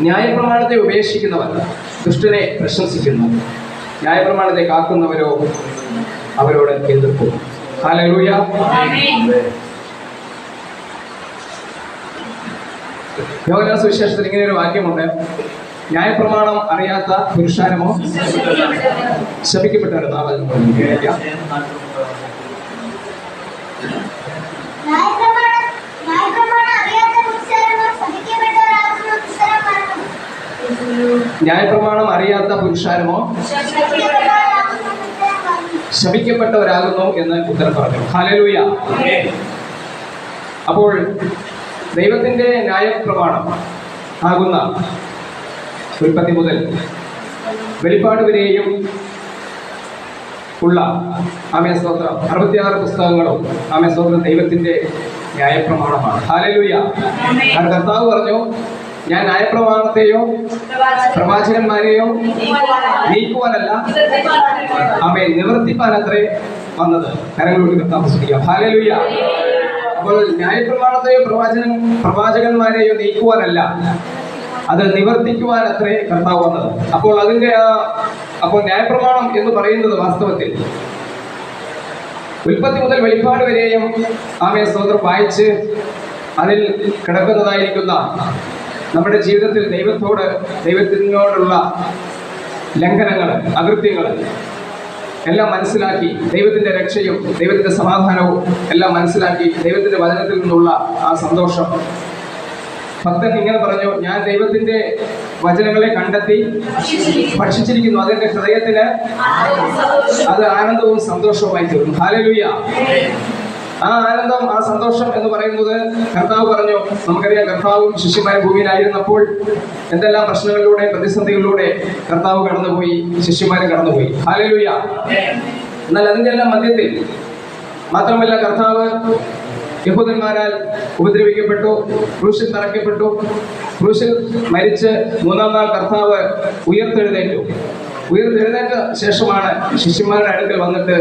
ന്യായപ്രമാണത്തെ ഉപേക്ഷിക്കുന്നവർ ദുഷ്ടനെ പ്രശംസിക്കുന്നു. ന്യായപ്രമാണത്തെ കാക്കുന്നവരോ അവരോട് എതിർക്കും ഹാലലൂയ. യോഹന സുവിശേഷത്തിൽ ഇങ്ങനെ ഒരു വാക്യമുണ്ട്. ന്യായപ്രമാണം അറിയാത്ത പുരുഷാരമോ? ശ്രമിക്കപ്പെട്ടവർ ആ വചനം ഒന്ന് കേൾക്കാം. ന്യായപ്രമാണം ന്യായപ്രമാണം അറിയാത്ത പുരുഷന്മാർ ശപിക്കപ്പെട്ടവരാകുന്നു ഉത്തരം പറഞ്ഞു ന്യായപ്രമാണം അറിയാത്ത പുരുഷാരമോ? ശപിക്കപ്പെട്ടവരാകുന്നു എന്ന് ഉത്തരം പറഞ്ഞു. ഹാലലൂയ അപ്പോൾ ദൈവത്തിന്റെ ന്യായപ്രമാണം ആകുന്ന ഉൽപ്പത്തി മുതൽ വെളിപ്പാട് വരെയും ഉള്ള ആമയസ്തോത്രം അറുപത്തിയാറ് പുസ്തകങ്ങളും ആമയസ്തോത്രം ദൈവത്തിന്റെ ന്യായപ്രമാണമാണ്. ഹാലലൂയ കർത്താവ് പറഞ്ഞു? ഞാൻ നയപ്രവാഹത്തെയോ പ്രവാചകന്മാരെയോ നീക്കുവാനല്ല. അമ്മയെ നിവർത്തിപ്പാനത്രേ. വന്നത്. കരങ്ങളോട് താമസിക്കുക. ശ്രദ്ധിക്കാം ഹാലലൂയ അപ്പോൾ ന്യായപ്രമാണത്തെയോ പ്രവാചകൻ പ്രവാചകന്മാരെയോ നീക്കുവാനല്ല. അത് നിവർത്തിക്കുവാൻ അത്രേ കർത്താവ് വന്നത്. അപ്പോൾ അതിന്റെ ആ അപ്പോൾ ന്യായപ്രമാണം എന്ന് പറയുന്നത് വാസ്തവത്തിൽ ഉൽപ്പത്തി മുതൽ വെളിപ്പാട് വരെയും ആമയെ സ്വതന്ത്രം വായിച്ച് അതിൽ കിടക്കുന്നതായിരിക്കുന്ന നമ്മുടെ ജീവിതത്തിൽ ദൈവത്തോട് ദൈവത്തിനോടുള്ള ലംഘനങ്ങൾ അകൃത്യങ്ങൾ എല്ലാം മനസ്സിലാക്കി ദൈവത്തിന്റെ രക്ഷയും ദൈവത്തിന്റെ സമാധാനവും എല്ലാം മനസ്സിലാക്കി ദൈവത്തിന്റെ വചനത്തിൽ നിന്നുള്ള ആ സന്തോഷം. ഭക്തൻ ഇങ്ങനെ പറഞ്ഞു ഞാൻ ദൈവത്തിന്റെ വചനങ്ങളെ കണ്ടെത്തി ഭക്ഷിച്ചിരിക്കുന്നു. അതെന്റെ ഹൃദയത്തിന് അത് ആനന്ദവും സന്തോഷവുമായി തീർന്നു. ഹാലലുയ്യ ആ ആനന്ദം ആ സന്തോഷം എന്ന് പറയുന്നത് കർത്താവ് പറഞ്ഞു. നമുക്കറിയാം കർത്താവും ശിഷ്യന്മാരും ഭൂമിയിലായിരുന്നപ്പോൾ എന്തെല്ലാം പ്രശ്നങ്ങളിലൂടെ പ്രതിസന്ധികളിലൂടെ കർത്താവ് കടന്നുപോയി ശിഷ്യന്മാരും കടന്നുപോയി. ഹാലലൂയ എന്നാൽ അതിന്റെ എല്ലാം മധ്യത്തിൽ മാത്രമല്ല കർത്താവ് യഹൂദന്മാരാൽ ഉപദ്രവിക്കപ്പെട്ടു ക്രൂശിൽ തറയ്ക്കപ്പെട്ടു. ക്രൂശിൽ മരിച്ച് മൂന്നാം നാൾ കർത്താവ് ഉയർത്തെഴുന്നേറ്റു. ഉയർത്തെഴുന്നേറ്റ ശേഷമാണ് ശിഷ്യന്മാരുടെ അടുക്കൽ വന്നിട്ട്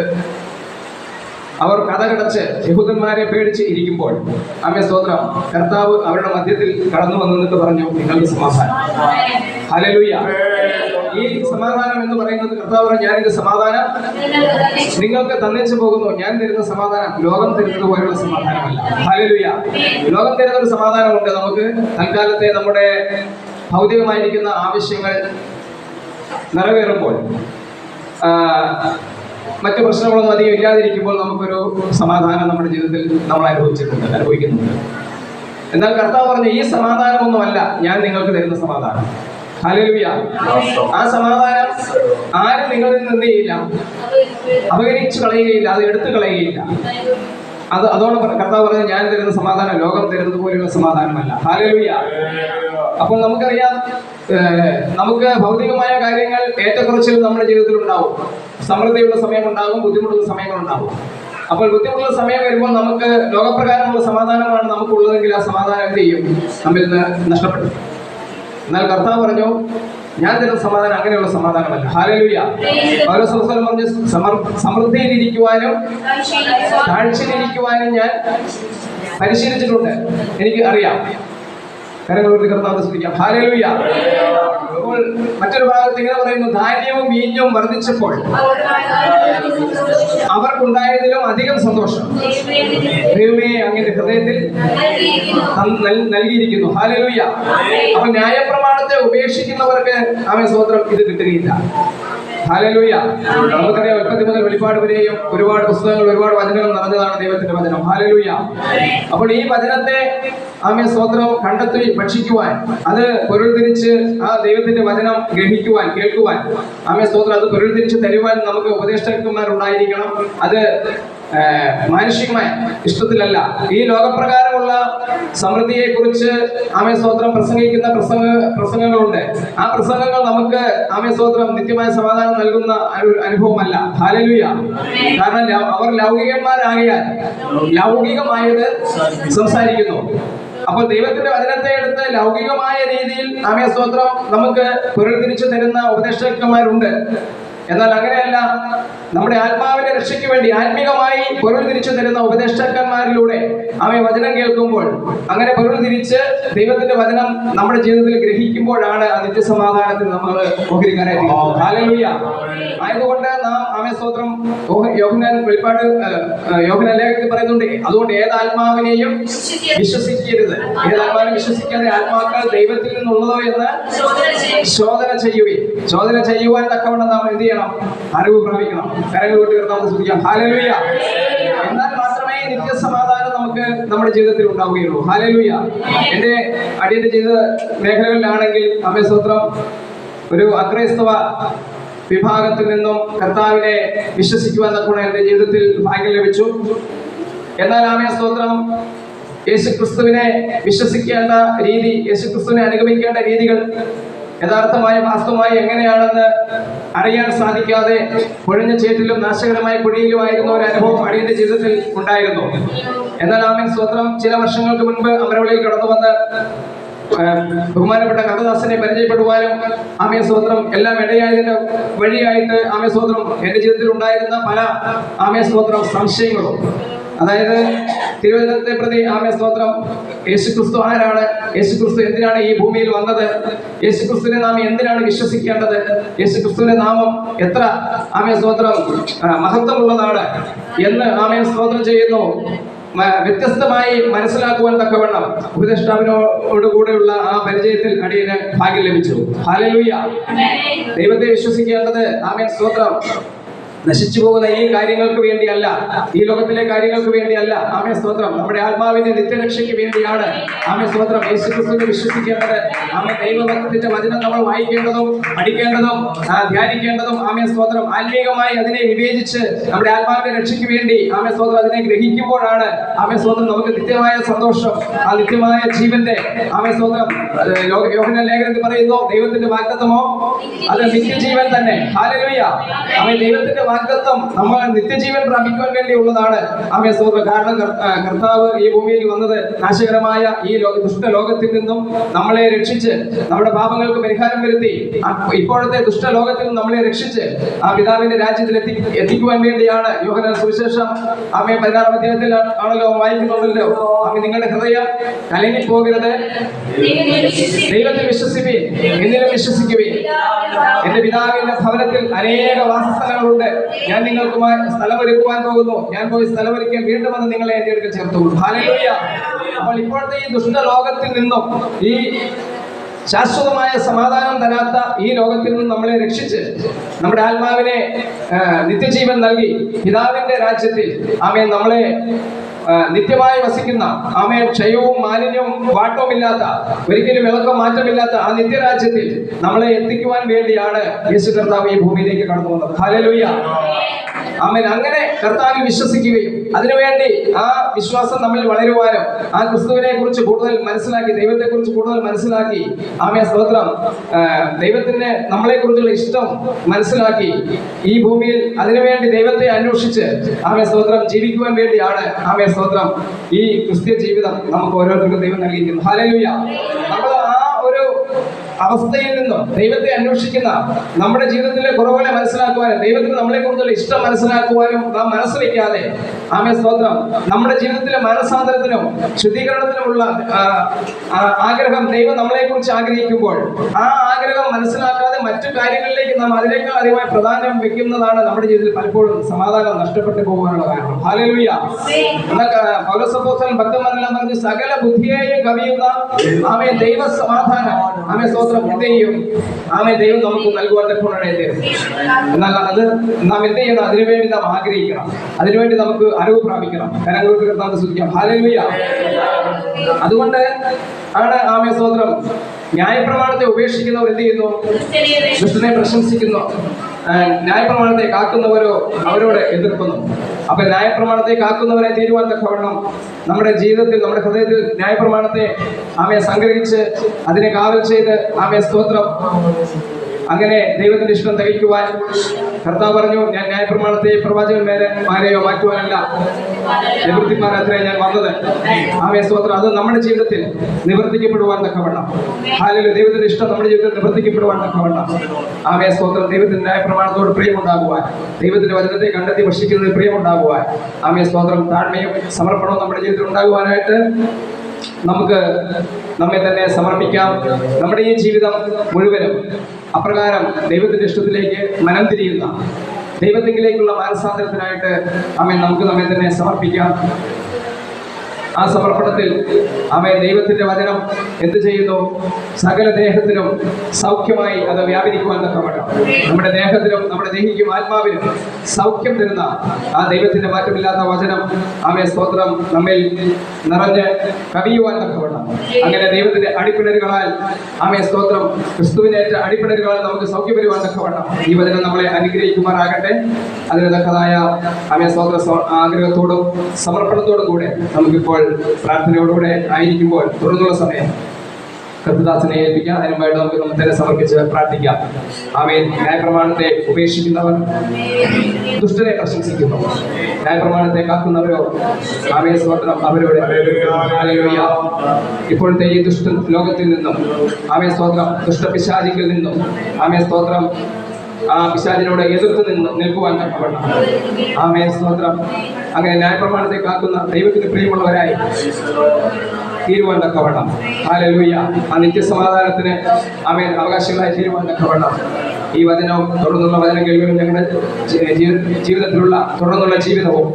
അവർ കഥകടച്ച് യഹൂദന്മാരെ പേടിച്ച് ഇരിക്കുമ്പോൾ അമ്മ സ്തോത്രം കർത്താവ് അവരുടെ മധ്യത്തിൽ കടന്നു വന്നിട്ട് പറഞ്ഞു നിങ്ങൾക്ക് സമാധാനം. ഹലലുയ്യ ഈ സമാധാനം എന്ന് പറയുന്നത് കർത്താവ് പറഞ്ഞു ഞാനിത് സമാധാനം. നിങ്ങൾക്ക് തന്നേച്ചു പോകുന്നു ഞാൻ തരുന്ന സമാധാനം. ലോകം തരുന്നത് പോലുള്ള സമാധാനമല്ല. ഹലലുയ്യ ലോകം തരുന്ന ഒരു സമാധാനമുണ്ട്. നമുക്ക് തൽക്കാലത്തെ നമ്മുടെ ഭൗതികമായിരിക്കുന്ന ആവശ്യങ്ങൾ നിറവേറുമ്പോൾ മറ്റു പ്രശ്നങ്ങളൊന്നും അധികം ഇല്ലാതിരിക്കുമ്പോൾ നമുക്കൊരു സമാധാനം നമ്മുടെ ജീവിതത്തിൽ നമ്മൾ അനുഭവിച്ചിട്ടുണ്ട് അനുഭവിക്കുന്നുണ്ട്. എന്നാൽ കർത്താവ് പറഞ്ഞു ഈ സമാധാനമൊന്നുമല്ല ഞാൻ നിങ്ങൾക്ക് തരുന്ന സമാധാനം. ഹല്ലേലൂയ. ആ സമാധാനം ആരും നിങ്ങളിൽ നിന്ന് ചെയ്യില്ല അപകരിച്ചു കളയുകയില്ല അത് എടുത്തു കളയുകയില്ല. അത് അതോടെ കർത്താവ് പറഞ്ഞ ഞാൻ തരുന്ന സമാധാനം ലോകം തരുന്നത് പോലെയുള്ള സമാധാനമല്ല. ഹാലലുയ അപ്പോൾ നമുക്കറിയാം നമുക്ക് ഭൗതികമായ കാര്യങ്ങൾ ഏറ്റക്കുറച്ചിൽ നമ്മുടെ ജീവിതത്തിൽ ഉണ്ടാവും. സമൃദ്ധിയുള്ള സമയം ഉണ്ടാകും ബുദ്ധിമുട്ടുള്ള സമയങ്ങൾ ഉണ്ടാവും. അപ്പോൾ ബുദ്ധിമുട്ടുള്ള സമയം വരുമ്പോൾ നമുക്ക് ലോകപ്രകാരമുള്ള സമാധാനമാണ് നമുക്കുള്ളതെങ്കിൽ ആ സമാധാനം ചെയ്യും? നമ്മിൽ നിന്ന് നഷ്ടപ്പെടും. എന്നാൽ കർത്താവ് പറഞ്ഞു ഞാൻ തരുന്ന സമാധാനം അങ്ങനെയുള്ള സമാധാനമല്ല. ഹാലലുയ ഓരോ സംസ്ഥാനം പറഞ്ഞ് സമൃദ്ധിയിലിരിക്കുവാനും താഴ്ചയിലിരിക്കുവാനും ഞാൻ പരിശീലിച്ചിട്ടുണ്ട്. എനിക്ക് അറിയാം. കരങ്ങളോട് കർത്താവ് സ്തുതിക്കാം. ഹാലലൂയ അപ്പോൾ മറ്റൊരു ഭാഗത്ത് ഇങ്ങനെ പറയുന്നു ധാന്യവും വീഞ്ഞും വർദ്ധിച്ചപ്പോൾ അവർക്കുണ്ടായതിലും അധികം സന്തോഷം. ദൈവമേ അങ്ങനെ ഹൃദയത്തിൽ നൽകിയിരിക്കുന്നു. ഹാലലൂയ അപ്പൊ ന്യായപ്രമാണത്തെ ഉപേക്ഷിക്കുന്നവർക്ക് അവൻ സ്വതന്ത്രം ഇത് കിട്ടുകയില്ല. ഹാലലൂയ നമുക്കറിയാം ഉൽപ്പത്തി മുതൽ വെളിപ്പാട് വരെയും ഒരുപാട് പുസ്തകങ്ങൾ ഒരുപാട് വചനങ്ങൾ നിറഞ്ഞതാണ് ദൈവത്തിന്റെ വചനം. ഹാലലൂയ അപ്പോൾ ഈ വചനത്തെ ആമേ സ്വോത്രം കണ്ടെത്തി ഭക്ഷിക്കുവാൻ അത് പൊരുൾ തിരിച്ച് ആ ദൈവത്തിന്റെ വചനം ഗ്രഹിക്കുവാൻ കേൾക്കുവാൻ ആമേ സ്വോത്രം അത് പൊരുൾ തിരിച്ച് തരുവാൻ നമുക്ക് ഉപദേഷ്ടാക്കന്മാരുണ്ടായിരിക്കണം. അത് മാനുഷികമായ ഇഷ്ടത്തിലല്ല. ഈ ലോകപ്രകാരമുള്ള സമൃദ്ധിയെ കുറിച്ച് ആമേ സ്തോത്രം പ്രസംഗിക്കുന്ന പ്രസംഗ പ്രസംഗങ്ങളുണ്ട്. ആ പ്രസംഗങ്ങൾ നമുക്ക് ആമേ സ്തോത്രം നിത്യമായ സമാധാനം നൽകുന്ന അനുഭവമല്ല. ഹാലലുയ. കാരണം അവർ ലൗകികന്മാരാകിയാൽ ലൗകികമായത് സംസാരിക്കുന്നു. അപ്പോൾ ദൈവത്തിന്റെ വചനത്തെ എടുത്ത് ലൗകികമായ രീതിയിൽ ആമേ സ്തോത്രം നമുക്ക് പൊരുൾ തിരിച്ചു തരുന്ന ഉപദേഷ്ടാക്കന്മാരുണ്ട്. എന്നാൽ അങ്ങനെയല്ല നമ്മുടെ ആത്മാവിനെ രക്ഷയ്ക്ക് വേണ്ടി ആത്മീകമായി പൊരുൾ തിരിച്ചു തരുന്ന ഉപദേഷ്ടാക്കന്മാരിലൂടെ അവയെ വചനം കേൾക്കുമ്പോൾ അങ്ങനെ പൊരുൾ തിരിച്ച് ദൈവത്തിന്റെ വചനം നമ്മുടെ ജീവിതത്തിൽ ഗ്രഹിക്കുമ്പോഴാണ് ആ നിത്യസമാധാനത്തിൽ നമ്മൾ ഓഹരിക്കാരെ ആയതുകൊണ്ട് നാം ആമേ സ്തോത്രം. യോഹ- യോഹന്നാൻ വെളിപ്പാട് യോഹന ലേഖനത്തിൽ പറയുന്നുണ്ട് അതുകൊണ്ട് ഏത് ആത്മാവിനെയും വിശ്വസിക്കരുത്. ഏത് ആത്മാവിനെ വിശ്വസിക്കാതെ ആത്മാക്കൾ ദൈവത്തിൽ നിന്നുള്ളതോ എന്ന് ശോധന ചെയ്യുകയും ശോധന ചെയ്യുവാൻ തക്കവണ്ണം നാം എന്ത് ചെയ്യണം അറിവ് പ്രാപിക്കണം. കരങ്ങൾ കൊണ്ട് കർത്താവ് ശ്രമിക്കാം ഹാലലുയ. എന്നാൽ മാത്രമേ നിത്യസമാധാനം നമുക്ക് നമ്മുടെ ജീവിതത്തിൽ ഉണ്ടാവുകയുള്ളൂ. ഹാലലുയ. എന്റെ അടിയന്റെ ജീവിത മേഖലകളിലാണെങ്കിൽ അമ്മേ സ്വത്രം ഒരു അക്രൈസ്തവ വിഭാഗത്തിൽ നിന്നും കർത്താവിനെ വിശ്വസിക്കുവാൻ തക്കൂടെ എന്റെ ജീവിതത്തിൽ ഭാഗ്യം ലഭിച്ചു. എന്നാൽ ആമേ സ്തോത്രം. യേശുക്രിസ്തുവിനെ വിശ്വസിക്കേണ്ട രീതി യേശു ക്രിസ്തുവിനെ അനുഗമിക്കേണ്ട രീതികൾ യഥാർത്ഥമായ വാസ്തവമായി എങ്ങനെയാണെന്ന് അറിയാൻ സാധിക്കാതെ പൊഴിഞ്ഞ ചേറ്റിലും നാശകരമായ കുഴിയിലുമായിരുന്ന ഒരു അനുഭവം അടിയന്റെ ജീവിതത്തിൽ ഉണ്ടായിരുന്നു. എന്നാൽ ആമൻ സ്വത്രം ചില വർഷങ്ങൾക്ക് മുൻപ് അമരവളിയിൽ കടന്നു വന്ന് ബഹുമാനപ്പെട്ട കഥദാസനെ പരിചയപ്പെടുവാനും ആമയ സ്തോത്രം എല്ലാം ഇടയായതിന്റെ വഴിയായിട്ട് ആമയ സ്തോത്രം എന്റെ ജീവിതത്തിൽ ഉണ്ടായിരുന്ന പല ആമയ സ്തോത്രം സംശയങ്ങളും അതായത് തിരുവനന്തപുരത്തെ പ്രതി ആമയ സ്തോത്രം. യേശുക്രിസ്തു ആരാണ്? യേശു ക്രിസ്തു എന്തിനാണ് ഈ ഭൂമിയിൽ വന്നത്? യേശു ക്രിസ്തുവിനെ നാം എന്തിനാണ് വിശ്വസിക്കേണ്ടത്? യേശു ക്രിസ്തുവിന്റെ നാമം എത്ര? ആമയ സ്തോത്രം. മഹത്വമുള്ളതാണ് എന്ന് ആമയ സ്തോത്രം ചെയ്യുന്നു. വ്യത്യസ്തമായി മനസ്സിലാക്കുവാൻ തക്കവണ്ണം ഉപദേഷ്ടാവിനോട് കൂടെയുള്ള ആ പരിചയത്തിൽ അടിയന് ഭാഗ്യം ലഭിച്ചു. ഹാലലൂയ ദൈവത്തെ വിശ്വസിക്കേണ്ടത് ആമേൻ സ്തോത്രം. നശിച്ചു പോകുന്ന ഈ കാര്യങ്ങൾക്ക് വേണ്ടിയല്ല ഈ ലോകത്തിലെ കാര്യങ്ങൾക്ക് വേണ്ടിയല്ല. ആമേ സ്തോത്രം. നമ്മുടെ ആത്മാവിന്റെ നിത്യരക്ഷയ്ക്ക് വേണ്ടിയാണ് ആമേ സ്തോത്രം. യേശു ക്രിസ്തുവിനെ വിശ്വസിക്കേണ്ടത് ആമേ ദൈവഭക്തത്തിന്റെ വചനം നമ്മൾ വായിക്കേണ്ടതും പഠിക്കേണ്ടതും ധ്യാനിക്കേണ്ടതും ആമേ സ്തോത്രം. ആത്മീകമായി അതിനെ വിവേചിച്ച് നമ്മുടെ ആത്മാവിന്റെ രക്ഷയ്ക്ക് വേണ്ടി ആമേ സ്തോത്രം അതിനെ ഗ്രഹിക്കുമ്പോഴാണ് ആമേ സ്തോത്രം നമുക്ക് നിത്യമായ സന്തോഷം ആ നിത്യമായ ജീവന്റെ ആമേ സ്തോത്രം. യോഹന ലേഖനത്തിൽ പറയുന്നു ദൈവത്തിന്റെ വാഗ്ദത്തമോ? അത് നിത്യജീവൻ തന്നെ. ഹാലലുയ്യ ആമേ ദൈവത്തിന്റെ വാഗ്ദത്തം നമ്മൾ നിത്യജീവൻ പ്രാപിക്കുവാൻ വേണ്ടിയുള്ളതാണ്. അമ്മയെ സ്തോത്രം കാരണം കർത്താവ് ഈ ഭൂമിയിൽ വന്നത് നാശകരമായ ഈ ലോക ദുഷ്ടലോകത്തിൽ നിന്നും നമ്മളെ രക്ഷിച്ച് നമ്മുടെ പാപങ്ങൾക്ക് പരിഹാരം വരുത്തി. ഇപ്പോഴത്തെ ദുഷ്ട ലോകത്തിൽ നിന്നും നമ്മളെ രക്ഷിച്ച് ആ പിതാവിന്റെ രാജ്യത്തിൽ എത്തി എത്തിക്കുവാൻ വേണ്ടിയാണ് യോഹന സുവിശേഷം. അമ്മയെ പതിനാറാം അധ്യായത്തിൽ ആണല്ലോ വായിക്കുന്നുണ്ടല്ലോ അമ്മ നിങ്ങളുടെ ഹൃദയം കലങ്ങി പോകരുത് ദൈവത്തിൽ വിശ്വസിപ്പീൻ. എന്നിലും വിശ്വസിക്കുവീൻ. എന്റെ പിതാവിന്റെ ഭവനത്തിൽ അനേക വാസസ്ഥലങ്ങളുണ്ട്. ഞാൻ നിങ്ങൾക്ക് സ്ഥലമൊരുക്കുവാൻ പോകുന്നു. ഞാൻ പോയി സ്ഥലമൊരുക്കാൻ വീണ്ടും വന്ന് നിങ്ങളെ എന്റെ അടുക്കൽ ചേർത്തു ഹാലലൂയ അപ്പോൾ ഇപ്പോഴത്തെ ഈ ദുഷ്ട ലോകത്തിൽ നിന്നും ഈ ശാശ്വതമായ സമാധാനം തരാത്ത ഈ ലോകത്തിൽ നിന്നും നമ്മളെ രക്ഷിച്ച് നമ്മുടെ ആത്മാവിനെ നിത്യജീവൻ നൽകി പിതാവിന്റെ രാജ്യത്തിൽ ആമേ നമ്മളെ നിത്യമായി വസിക്കുന്ന ആമേൻ ക്ഷയവും മാലിന്യവും വാട്ടവുമില്ലാത്ത ഒരിക്കലും വിളക്കം മാറ്റമില്ലാത്ത ആ നിത്യരാജ്യത്തിൽ നമ്മളെ എത്തിക്കുവാൻ വേണ്ടിയാണ് യേശു കർത്താവ് ഈ ഭൂമിയിലേക്ക് കടന്നു വന്നത് ഹാലലൂയ ആമേൻ. അങ്ങനെ കർത്താവിൽ വിശ്വസിക്കുകയും അതിനുവേണ്ടി ആ വിശ്വാസം നമ്മിൽ വളരുവാനും ആ ക്രിസ്തുവിനെ കുറിച്ച് കൂടുതൽ മനസ്സിലാക്കി ദൈവത്തെ കുറിച്ച് കൂടുതൽ മനസ്സിലാക്കി. ആമേ സ്തോത്രം. ദൈവത്തിന്റെ നമ്മളെ കുറിച്ചുള്ള ഇഷ്ടം മനസ്സിലാക്കി ഈ ഭൂമിയിൽ അതിനുവേണ്ടി ദൈവത്തെ അന്വേഷിച്ച് ആമേ സ്തോത്രം. ജീവിക്കുവാൻ വേണ്ടിയാണ് ആമേ സ്തോത്രം. ഈ ക്രിസ്ത്യ ജീവിതം നമുക്ക് ഓരോരുത്തർക്കും ദൈവം നൽകിയിരിക്കുന്നു ഹാലലൂയ നമ്മൾ അവസ്ഥയിൽ നിന്നും ദൈവത്തെ അന്വേഷിക്കുന്ന നമ്മുടെ ജീവിതത്തിലെ കുറവുകളെ മനസ്സിലാക്കുവാനും ദൈവത്തിന് നമ്മളെ കൂടുതൽ ഇഷ്ടം മനസ്സിലാക്കുവാനും നാം മനസ്സ് വയ്ക്കാതെ ആമേ സ്തോത്രം. നമ്മുടെ ജീവിതത്തിലെ മനസ്സാന്തരത്തിനും ശുദ്ധീകരണത്തിനുമുള്ള ആഗ്രഹം ദൈവം നമ്മളെ കുറിച്ച് ആഗ്രഹിക്കുമ്പോൾ ആ ആഗ്രഹം മനസ്സിലാക്കാതെ മറ്റു കാര്യങ്ങളിലേക്ക് നാം അതിനേക്കാൾ അധികമായി പ്രധാനം വെക്കുന്നതാണ് നമ്മുടെ ജീവിതത്തിൽ പലപ്പോഴും സമാധാനം നഷ്ടപ്പെട്ടു പോകാനുള്ള കാരണം. ഹാലലുയ്യ എന്നൊക്കെ പൗരസപ്പോസൻ ഭക്തമെന്നെല്ലാം പറഞ്ഞ് സകല ബുദ്ധിയെയും കവിയുന്ന ആമേ ദൈവ സമാധാനം ആമേ സ്വത്ര ചെയ്യും ആമേ ദൈവം നമുക്ക് നൽകുവാൻ തക്കവണ്ണം തരും. എന്നാൽ അത് നാം എന്ത് ചെയ്യണം? അതിനുവേണ്ടി നാം ആഗ്രഹിക്കണം. അതിനുവേണ്ടി നമുക്ക് അറിവ് പ്രാപിക്കണം. കരങ്ങൾക്ക് കർത്താവ് സൂചിക്കാം ഹാലലുയ്യ അതുകൊണ്ട് ആണ് ആമേ സ്തോത്രം. ന്യായപ്രമാണത്തെ ഉപേക്ഷിക്കുന്നവർ എന്ത് ചെയ്യുന്നു? ദുഷ്ടനെ പ്രശംസിക്കുന്നു. ന്യായപ്രമാണത്തെ കാക്കുന്നവരോ അവരോട് എതിർക്കുന്നു. അപ്പൊ ന്യായപ്രമാണത്തെ കാക്കുന്നവരെ തീരുവാൻ തക്കവണ്ണം നമ്മുടെ ജീവിതത്തിൽ നമ്മുടെ ഹൃദയത്തിൽ ന്യായപ്രമാണത്തെ ആമയെ സംഗ്രഹിച്ച് അതിനെ കാവൽ ചെയ്ത് ആമയെ സ്തോത്രം. അങ്ങനെ ദൈവത്തിന്റെ ഇഷ്ടം തികയ്ക്കുവാൻ കർത്താവ് പറഞ്ഞു ഞാൻ ന്യായപ്രമാണത്തെ ആരെയോ മാറ്റുവാനല്ല. നിവൃത്തിമാരത്രേ ഞാൻ വന്നത്. ആമേ സ്തോത്രം. അത് നമ്മുടെ ജീവിതത്തിൽ നിവർത്തിക്കപ്പെടുവാൻ തക്കവണ്ണം. ഹാലിലെ ദൈവത്തിന്റെ ഇഷ്ടം നമ്മുടെ ജീവിതത്തിൽ നിവർത്തിക്കപ്പെടുവാൻ തക്കവണ്ണം. ആമേ സ്തോത്രം. ദൈവത്തിന്റെ ന്യായപ്രമാണത്തോട് പ്രിയമുണ്ടാകുവാൻ ദൈവത്തിന്റെ വചനത്തെ കണ്ടെത്തി ഭക്ഷിക്കുന്നത് പ്രിയമുണ്ടാകുവാൻ ആമേ സ്തോത്രം. താഴ്മയും സമർപ്പണവും നമ്മുടെ ജീവിതത്തിൽ ഉണ്ടാകുവാനായിട്ട് നമുക്ക് നമ്മെ തന്നെ സമർപ്പിക്കാം. നമ്മുടെ ഈ ജീവിതം മുഴുവനും അപ്രകാരം ദൈവത്തിന്റെ ഇഷ്ടത്തിലേക്ക് മനം തിരിയുന്ന ദൈവത്തിങ്കിലേക്കുള്ള മാനസാന്തരത്തിനായിട്ട് അമ്മ നമുക്ക് നമ്മെ തന്നെ സമർപ്പിക്കാം. ആ സമർപ്പണത്തിൽ അവൻ ദൈവത്തിന്റെ വചനം എന്ത് ചെയ്യുന്നു? സകല ദേഹത്തിനും സൗഖ്യമായി അത് വ്യാപരിക്കുവാൻ തക്കവണ്ണം. നമ്മുടെ ദേഹത്തിനും നമ്മുടെ ദേഹിക്കും ആത്മാവിനും സൗഖ്യം തരുന്ന ആ ദൈവത്തിന്റെ മാറ്റമില്ലാത്ത വചനം ആമേ സ്തോത്രം നമ്മിൽ നിറഞ്ഞ് കവിയുവാൻ തക്കവണ്ണം. അങ്ങനെ ദൈവത്തിന്റെ അടിപ്പിണരുകളാൽ ആമേ സ്തോത്രം ക്രിസ്തുവിനേറ്റ അടിപ്പിണരുകളാൽ നമുക്ക് സൗഖ്യം വരുവാൻ തക്കവണ്ണം. ഈ വചനം നമ്മളെ അനുഗ്രഹിക്കുമാറാകട്ടെ. അതിന് തക്കതായ ആമേ സ്തോത്ര ആഗ്രഹത്തോടും സമർപ്പണത്തോടും കൂടെ നമുക്കിപ്പോൾ പ്രാർത്ഥനയോടുകൂടെ ആയിരിക്കുമ്പോൾ തുടർന്നുള്ള സമയം കൃത്യദാസനെ ഏൽപ്പിക്കാം. അതിനുമായിട്ട് നമുക്ക് നമ്മൾ തന്നെ സമർപ്പിച്ച് പ്രാർത്ഥിക്കാം. ആമേൻ. ന്യായപ്രമാണത്തെ ഉപേക്ഷിക്കുന്നവർ ദുഷ്ടനെ പ്രശംസിക്കുന്നു. ന്യായപ്രമാണത്തെ കാക്കുന്നവരോ? ആമേ സ്തോത്രം അവരോട്. ഇപ്പോഴത്തെ ഈ ദുഷ്ട ലോകത്തിൽ നിന്നും ആമേ സ്തോത്രം ദുഷ്ടപിശാചിക്കിൽ നിന്നും ആമേ സ്തോത്രം ആ പിശാചിനോട് എതിർത്ത് നിന്ന് നിൽക്കുവാൻ തക്കവണ്ണം ആമേ സ്തോത്രം. അങ്ങനെ ന്യായപ്രമാണത്തെ കാക്കുന്ന ദൈവത്തിന് പ്രിയമുള്ളവരായി തീരുവാൻ തക്കവണ്ണം. ആ നിത്യസമാധാനത്തിന് ആമേൻ അവകാശങ്ങളായി തീരുവാൻ തക്കവണ്ണം. ഈ വചനവും തുടർന്നുള്ള വചനം കേൾക്കുന്ന ഞങ്ങളുടെ ജീവിതത്തിലുള്ള തുടർന്നുള്ള ജീവിതവും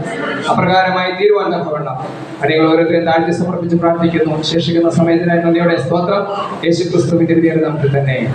അപ്രകാരമായി തീരുവാൻ തക്കവണ്ണം. അടികൾ ഓരോരുത്തരെ താഴ്ത്തി സമർപ്പിച്ച് പ്രാർത്ഥിക്കുന്നു. ശേഷിക്കുന്ന സമയത്തിനായി നന്ദിയുടെ സ്തോത്രം. യേശു ക്രിസ്തുവിന്റെ നമുക്ക് തന്നെ.